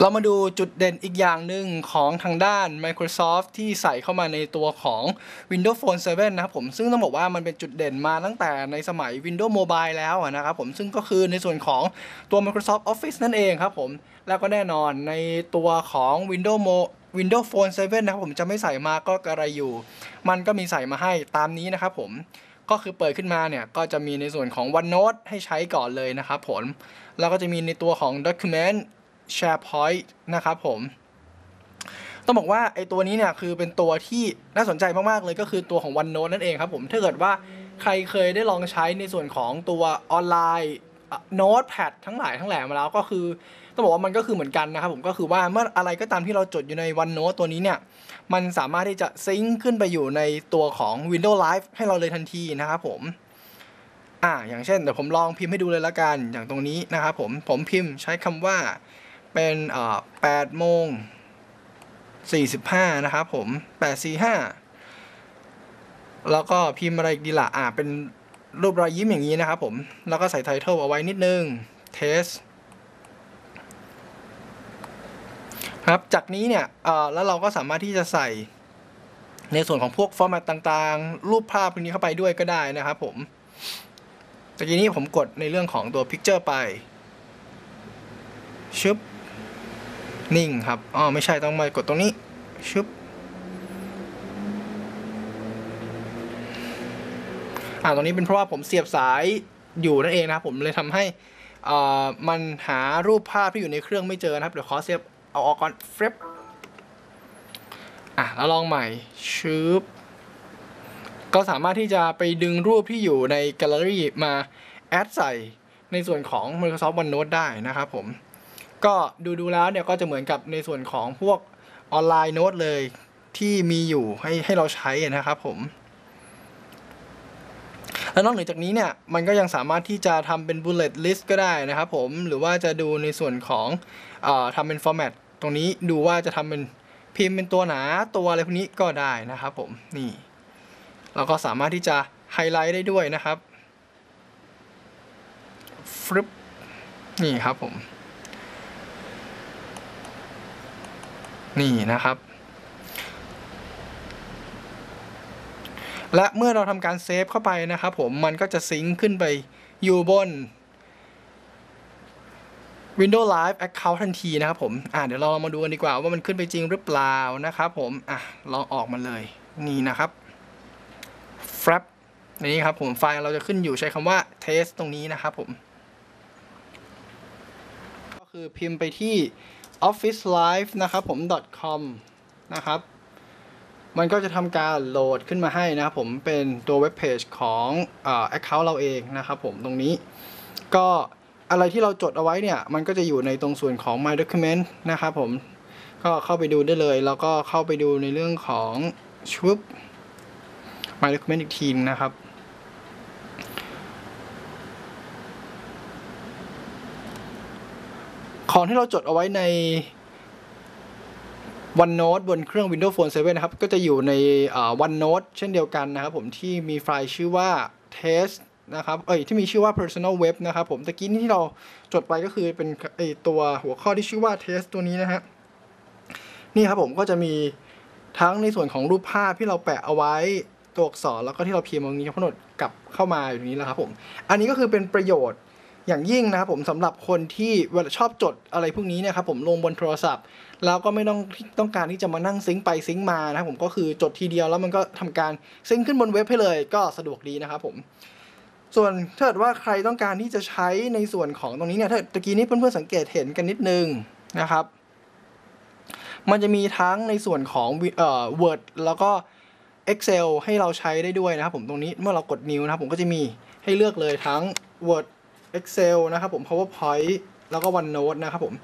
เรามาดูจุดเด่นอีกอย่างหนึ่งของทางด้าน Microsoft ที่ใส่เข้ามาในตัวของ Windows Phone 7 นะครับผม ซึ่งต้องบอกว่ามันเป็นจุดเด่นมาตั้งแต่ในสมัย Windows Mobile แล้วนะครับผม ซึ่งก็คือในส่วนของตัว Microsoft Office นั่นเองครับผม แล้วก็แน่นอนในตัวของ Windows Mo Windows Phone 7 นะครับผมจะไม่ใส่มาก็กระไรอยู่ มันก็มีใส่มาให้ตามนี้นะครับผม ก็คือเปิดขึ้นมาเนี่ย ก็จะมีในส่วนของ OneNote ให้ใช้ก่อนเลยนะครับผม แล้วก็จะมีในตัวของ Document SharePoint นะครับผม ต้องบอกว่าไอตัวนี้เนี่ยคือเป็นตัวที่น่าสนใจมาก ๆ เลยก็คือตัวของ OneNote นั่นเองครับผม ถ้าเกิดว่าใครเคยได้ลองใช้ในส่วนของตัวออนไลน์โน้ตแพดทั้งหลายทั้งแหล่มาแล้วก็คือต้องบอกว่ามันก็คือเหมือนกันนะครับผมก็คือว่าเมื่ออะไรก็ตามที่เราจดอยู่ใน OneNote ตัวนี้เนี่ยมันสามารถที่จะซิงค์ขึ้นไปอยู่ในตัวของ Windows Live ให้เราเลยทันทีนะครับผมอ่าอย่างเช่นเดี๋ยวผมลองพิมพ์ให้ดูเลยละกันอย่างตรงนี้นะครับผมผมพิมพ์ใช้คำว่า เป็นเอ่อ8โมง45นะครับผม845แล้วก็พิมพ์อะไรอีกดีละอ่าเป็นรูปรอยยิ้มอย่างนี้นะครับผม แล้วก็ใส่ไทเทลเอาไว้นิดนึง test ครับ จากนี้เนี่ยเอ่อแล้วเราก็สามารถที่จะใส่ในส่วนของพวกฟอร์แมตต่างๆ รูปภาพพวกนี้เข้าไปด้วยก็ได้นะครับผมตะกี้นี้ผมกดในเรื่องของตัว Picture ไป ชึบ นิ่งครับอ๋อไม่ใช่ต้องมากดตรงนี้ ชึบอ่าตรงนี้เป็นเพราะว่าผมเสียบสายอยู่นั่นเองนะครับผมเลยทำให้อ่ามันหารูปภาพที่อยู่ในเครื่องไม่เจอนะครับ เดี๋ยวขอเสียบเอาออกก่อนเฟรบอะแล้วลองใหม่ชึบก็สามารถที่จะไปดึงรูปที่อยู่ในแกลเลอรี่มาแอดใส่ในส่วนของ Microsoft OneNote ได้นะครับผม ก็ดูดูแล้วเนี่ยก็จะเหมือนกับในส่วนของพวกออนไลน์โน้ตเลยที่มีอยู่ให้ให้เราใช้นะครับผม แล้วนอกเหนือจากนี้เนี่ยมันก็ยังสามารถที่จะทำเป็น bullet list ก็ได้นะครับผม หรือว่าจะดูในส่วนของอทำเป็น format ตรงนี้ดูว่าจะทำเป็นพิมพ์เป็นตัวหนาตัวอะไรพวกนี้ก็ได้นะครับผม นี่ เราก็สามารถที่จะไฮไลท์ได้ด้วยนะครับฟลิปนี่ครับผม นี่นะครับ และเมื่อเราทำการเซฟเข้าไปนะครับผมมันก็จะซิงค์ขึ้นไปอยู่บน Windows Live Account ทันทีนะครับผมอ่าเดี๋ยวเรามาดูกันดีกว่าว่ามันขึ้นไปจริงหรือเปล่านะครับผมอะลองออกมาเลยนี่นะครับ Frap นี่ครับผมไฟล์เราจะขึ้นอยู่ใช้คำว่า test ตรงนี้นะครับผม ก็คือพิมพ์ไปที่ office live นะครับผม .com นะครับ มันก็จะทำการโหลดขึ้นมาให้นะครับผมเป็นตัวเว็บเพจของอ account เราเองนะครับผมตรงนี้ ก็อะไรที่เราจดเอาไว้เนี่ย มันก็จะอยู่ในตรงส่วนของ my document นะครับผม ก็เข้าไปดูได้เลย แล้วก็เข้าไปดูในเรื่องของชุบ my document อีกทีนะครับ ของที่เราจดเอาไว้ใน OneNote บนเครื่อง Windows Phone 7 นะครับ ก็จะอยู่ใน OneNote เช่นเดียวกันนะครับผมที่มีไฟล์ชื่อว่า test นะครับเอ้ยที่มีชื่อว่า personal web นะครับผมตะกี้นี้ที่เราจดไปก็คือเป็นไอตัวหัวข้อที่ชื่อว่า test ตัวนี้นะฮะนี่ครับผมก็จะมีทั้งในส่วนของรูปภาพที่เราแปะเอาไว้ตัวอักษรแล้วก็ที่เราพิมพ์ตรงนี้ทั้งหมดกลับเข้ามาอยู่ตรงนี้แล้วครับผม อันนี้ก็คือเป็นประโยชน์ อย่างยิ่งนะครับผมสำหรับคนที่ชอบจดอะไรพวกนี้เนี่ยครับผมลงบนโทรศัพท์ แล้วก็ไม่ต้องต้องการที่จะมานั่งซิงค์ไปซิงค์มานะครับผมก็คือจดทีเดียวแล้วมันก็ทำการซิงค์ขึ้นบนเว็บให้เลยก็สะดวกดีนะครับผมส่วนถ้าเกิดว่าใครต้องการที่จะใช้ในส่วนของตรงนี้เนี่ยถ้าตะกี้นี้เพื่อนๆสังเกตเห็นกันนิดนึงนะครับ มันจะมีทั้งในส่วนของเอ่อ Word แล้วก็ Excel ให้เราใช้ได้ด้วยนะครับผมตรงนี้เมื่อเรากดนิ้วนะครับผมก็จะมีให้เลือกเลยทั้ง Word Excel นะครับผม PowerPoint แล้วก็ OneNote นะครับผม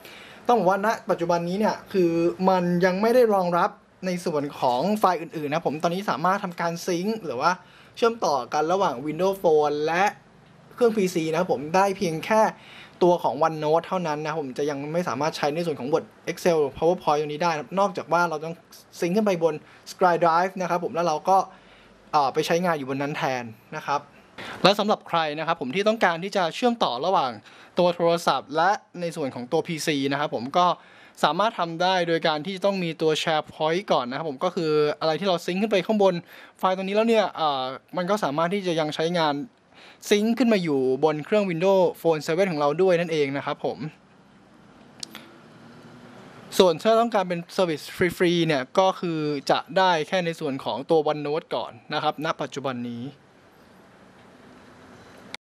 ต้องบอกว่าณปัจจุบันนี้เนี่ย คือมันยังไม่ได้รองรับในส่วนของไฟล์อื่น ๆ นะผม ตอนนี้สามารถทำการซิงค์หรือว่าเชื่อมต่อกันระหว่าง Windows Phone และเครื่อง PC นะครับผม ได้เพียงแค่ตัวของ OneNote เท่านั้นนะผมจะยังไม่สามารถใช้ในส่วนของ Word Excel PowerPoint ตรงนี้ได้นะนอกจากว่าเราต้องซิงค์ขึ้นไปบน SkyDrive นะครับผม แล้วเราก็ไปใช้งานอยู่บนนั้นแทนนะครับ และสำหรับใครนะครับผมที่ต้องการที่จะเชื่อมต่อระหว่างตัวโทรศัพท์ และในส่วนของตัว PC นะครับผมก็สามารถทำได้โดยการที่จะต้องมีตัว SharePoint ก่อนนะครับผมก็คืออะไรที่เราซิงค์ขึ้นไปข้างบน ไฟล์ตรงนี้แล้วเนี่ยมันก็สามารถที่จะยังใช้งานซิงค์ขึ้นมาอยู่บนเครื่อง Windows Phone 7 ของเราด้วยนั่นเองนะครับผม ส่วนถ้าต้องการเป็นเซอร์วิสฟรีๆเนี่ยก็คือจะได้แค่ในส่วนของตัว OneNote ก่อนนะครับณปัจจุบันนี้